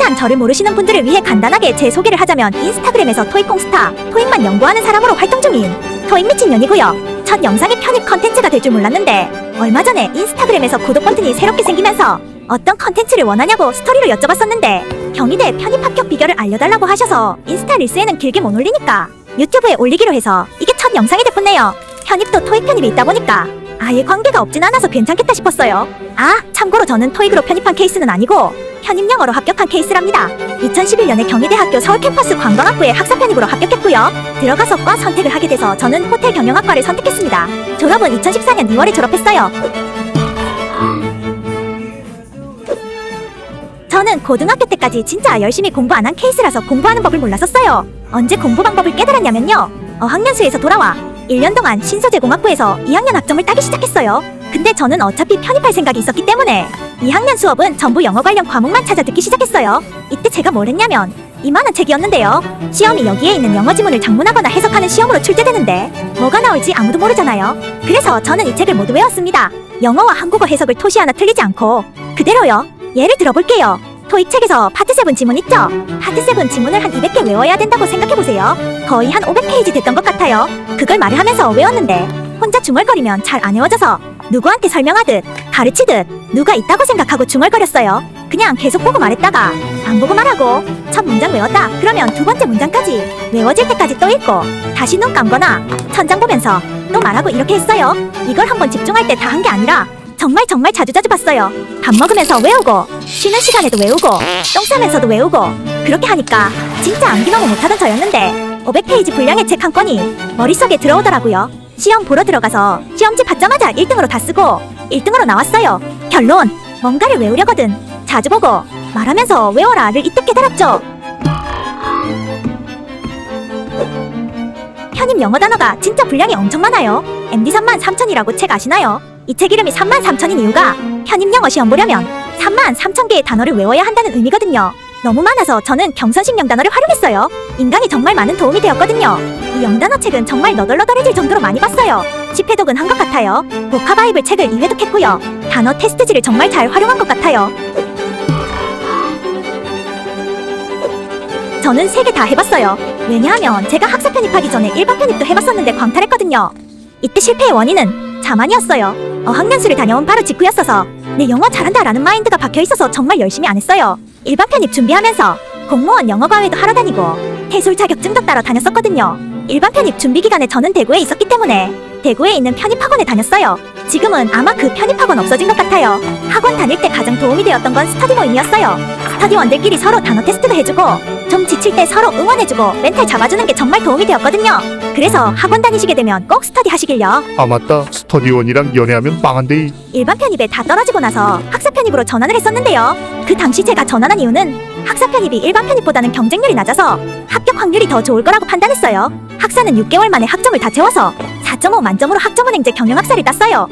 일단 저를 모르시는 분들을 위해 간단하게 제 소개를 하자면 인스타그램에서 토익공스타, 토익만 연구하는 사람으로 활동 중인 토익 미친년이고요. 첫 영상이 편입 컨텐츠가 될 줄 몰랐는데 얼마 전에 인스타그램에서 구독 버튼이 새롭게 생기면서 어떤 컨텐츠를 원하냐고 스토리로 여쭤봤었는데 경희대 편입 합격 비결을 알려달라고 하셔서 인스타 릴스에는 길게 못 올리니까 유튜브에 올리기로 해서 이게 첫 영상이 됐군요. 편입도 토익 편입이 있다 보니까 아예 관계가 없진 않아서 괜찮겠다 싶었어요. 아, 참고로 저는 토익으로 편입한 케이스는 아니고 편입 영어로 합격한 케이스랍니다. 2011년에 경희대학교 서울 캠퍼스 관광학부에 학사 편입으로 합격했고요. 들어가서 과 선택을 하게 돼서 저는 호텔 경영학과를 선택했습니다. 졸업은 2014년 2월에 졸업했어요. 저는 고등학교 때까지 진짜 열심히 공부 안 한 케이스라서 공부하는 법을 몰랐었어요. 언제 공부 방법을 깨달았냐면요. 어학연수에서 돌아와 1년 동안 신소재공학부에서 2학년 학점을 따기 시작했어요. 근데 저는 어차피 편입할 생각이 있었기 때문에 2학년 수업은 전부 영어 관련 과목만 찾아 듣기 시작했어요. 이때 제가 뭘 했냐면 이만한 책이었는데요. 시험이 여기에 있는 영어 지문을 장문하거나 해석하는 시험으로 출제되는데 뭐가 나올지 아무도 모르잖아요. 그래서 저는 이 책을 모두 외웠습니다. 영어와 한국어 해석을 토시 하나 틀리지 않고 그대로요. 예를 들어볼게요. 토익 책에서 파트 7 지문 있죠? 파트 7 지문을 한 200개 외워야 된다고 생각해보세요. 거의 한 500페이지 됐던 것 같아요. 그걸 말을 하면서 외웠는데 혼자 중얼거리면 잘 안 외워져서 누구한테 설명하듯 가르치듯 누가 있다고 생각하고 중얼거렸어요. 그냥 계속 보고 말했다가 안 보고 말하고 첫 문장 외웠다 그러면 두 번째 문장까지 외워질 때까지 또 읽고 다시 눈 감거나 천장 보면서 또 말하고 이렇게 했어요. 이걸 한번 집중할 때 다 한 게 아니라 정말 정말 자주자주 봤어요. 밥 먹으면서 외우고 쉬는 시간에도 외우고 똥 싸면서도 외우고 그렇게 하니까 진짜 암기 너무 못하던 저였는데 500페이지 분량의 책 한 권이 머릿속에 들어오더라고요. 시험 보러 들어가서 시험지 받자마자 1등으로 다 쓰고 1등으로 나왔어요. 결론 뭔가를 외우려거든 자주 보고 말하면서 외워라를 이때 깨달았죠. 편입 영어 단어가 진짜 분량이 엄청 많아요. MD 3만 3천이라고 책 아시나요? 이 책 이름이 3만 3천인 이유가 편입 영어 시험 보려면 3만 3천 개의 단어를 외워야 한다는 의미거든요. 너무 많아서 저는 경선식 영단어를 활용했어요. 인강이 정말 많은 도움이 되었거든요. 이 영단어 책은 정말 너덜너덜해질 정도로 많이 봤어요. 10회독은 한 것 같아요. 보카바이블 책을 2회독했고요. 단어 테스트지를 정말 잘 활용한 것 같아요. 저는 세개다 해봤어요. 왜냐하면 제가 학사 편입하기 전에 일반 편입도 해봤었는데 광탈했거든요. 이때 실패의 원인은 자만이었어요. 어학연수를 다녀온 바로 직후였어서 내 영어 잘한다라는 마인드가 박혀있어서 정말 열심히 안 했어요. 일반 편입 준비하면서 공무원 영어 과외도 하러 다니고 해솔 자격증도 따러 다녔었거든요. 일반 편입 준비 기간에 저는 대구에 있었기 때문에 대구에 있는 편입학원에 다녔어요. 지금은 아마 그 편입학원 없어진 것 같아요. 학원 다닐 때 가장 도움이 되었던 건 스터디 모임이었어요. 스터디원들끼리 서로 단어 테스트도 해주고 좀 지칠 때 서로 응원해주고 멘탈 잡아주는 게 정말 도움이 되었거든요. 그래서 학원 다니시게 되면 꼭 스터디 하시길요. 아 맞다 스터디원이랑 연애하면 망한데 일반 편입에 다 떨어지고 나서 학사 편입으로 전환을 했었는데요. 그 당시 제가 전환한 이유는 학사 편입이 일반 편입보다는 경쟁률이 낮아서 합격 확률이 더 좋을 거라고 판단했어요. 학사는 6개월 만에 학점을 다 채워서 4.5 만점으로 학점은 행제 경영학사를 땄어요.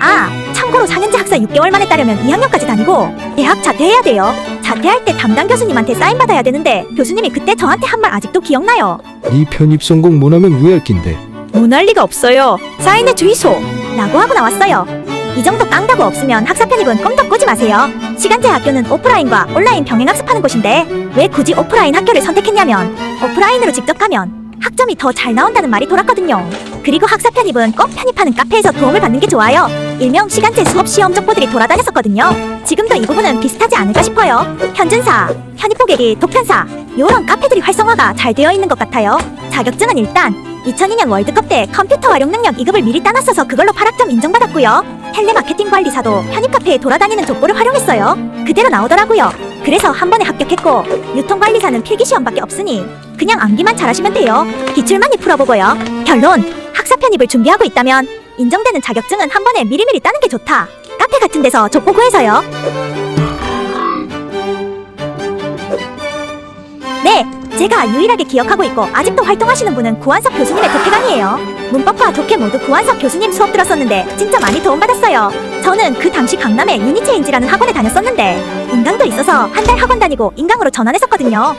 아, 참고로 4년제 학사 6개월 만에 따려면 2학년까지 다니고 대학 자퇴해야 돼요. 자퇴할 때 담당 교수님한테 사인 받아야 되는데 교수님이 그때 저한테 한 말 아직도 기억나요. 네 편입 성공 못하면 무할 낀데 못할 리가 없어요. 사인해 주이소. 라고 하고 나왔어요. 이 정도 깡다구 없으면 학사 편입은 꿈도 꾸지 마세요. 시간제 학교는 오프라인과 온라인 병행 학습하는 곳인데 왜 굳이 오프라인 학교를 선택했냐면 오프라인으로 직접 가면 학점이 더 잘 나온다는 말이 돌았거든요. 그리고 학사 편입은 꼭 편입하는 카페에서 도움을 받는 게 좋아요. 일명 시간제 수업 시험 정보들이 돌아다녔었거든요. 지금도 이 부분은 비슷하지 않을까 싶어요. 현준사, 편입 고객이 독편사, 요런 카페들이 활성화가 잘 되어 있는 것 같아요. 자격증은 일단 2002년 월드컵 때 컴퓨터 활용 능력 2급을 미리 따놨어서 그걸로 8학점 인정받았고요. 텔레 마케팅 관리사도 편입 카페에 돌아다니는 족보를 활용했어요. 그대로 나오더라고요. 그래서 한 번에 합격했고 유통 관리사는 필기 시험밖에 없으니 그냥 암기만 잘하시면 돼요. 기출 많이 풀어보고요. 결론 학사 편입을 준비하고 있다면 인정되는 자격증은 한 번에 미리미리 따는 게 좋다. 카페 같은 데서 족보 구해서요. 네, 제가 유일하게 기억하고 있고 아직도 활동하시는 분은 구한석 교수님의 독해 강의예요. 문법과 독해 모두 구한석 교수님 수업 들었었는데 진짜 많이 도움받았어요. 저는 그 당시 강남의 유니체인지라는 학원에 다녔었는데 인강도 있어서 한 달 학원 다니고 인강으로 전환했었거든요.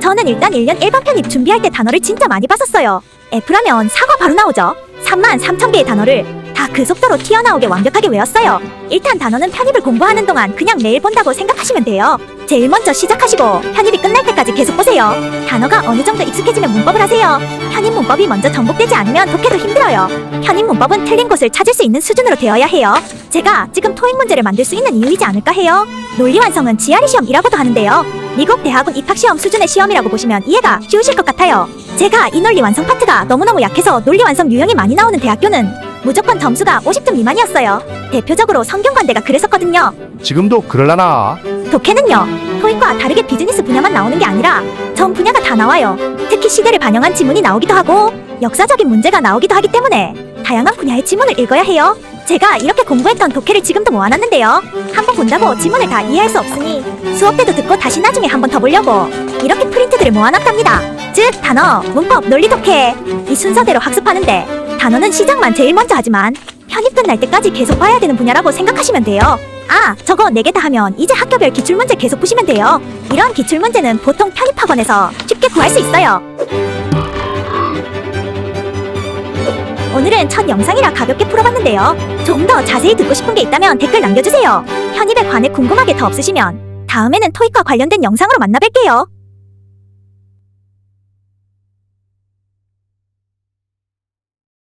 저는 일단 1년 일반 편입 준비할 때 단어를 진짜 많이 봤었어요. F라면 사과 바로 나오죠. 3만 3천 개의 단어를 다 그 속도로 튀어나오게 완벽하게 외웠어요. 1탄 단어는 편입을 공부하는 동안 그냥 매일 본다고 생각하시면 돼요. 제일 먼저 시작하시고 편입이 끝날 때까지 계속 보세요. 단어가 어느 정도 익숙해지면 문법을 하세요. 편입 문법이 먼저 정복되지 않으면 독해도 힘들어요. 편입 문법은 틀린 곳을 찾을 수 있는 수준으로 되어야 해요. 제가 지금 토익 문제를 만들 수 있는 이유이지 않을까 해요. 논리 완성은 GRE 시험이라고도 하는데요. 미국 대학원 입학 시험 수준의 시험이라고 보시면 이해가 쉬우실 것 같아요. 제가 이 논리 완성 파트가 너무너무 약해서 논리 완성 유형이 많이 나오는 대학교는 무조건 점수가 50점 미만이었어요. 대표적으로 성균관대가 그랬었거든요. 지금도 그럴라나? 독해는요 토익과 다르게 비즈니스 분야만 나오는 게 아니라 전 분야가 다 나와요. 특히 시대를 반영한 지문이 나오기도 하고 역사적인 문제가 나오기도 하기 때문에 다양한 분야의 지문을 읽어야 해요. 제가 이렇게 공부했던 독해를 지금도 모아놨는데요. 한 번 본다고 지문을 다 이해할 수 없으니 수업 때도 듣고 다시 나중에 한 번 더 보려고 이렇게 프린트들을 모아놨답니다. 즉 단어, 문법, 논리 독해. 이 순서대로 학습하는데 단어는 시작만 제일 먼저 하지만 편입 끝날 때까지 계속 봐야 되는 분야라고 생각하시면 돼요 아, 저거 4개 다 하면 이제 학교별 기출문제 계속 푸시면 돼요. 이런 기출문제는 보통 편입학원에서 쉽게 구할 수 있어요. 오늘은 첫 영상이라 가볍게 풀어봤는데요. 좀 더 자세히 듣고 싶은 게 있다면 댓글 남겨주세요. 편입에 관해 궁금하게 더 없으시면 다음에는 토익과 관련된 영상으로 만나 뵐게요.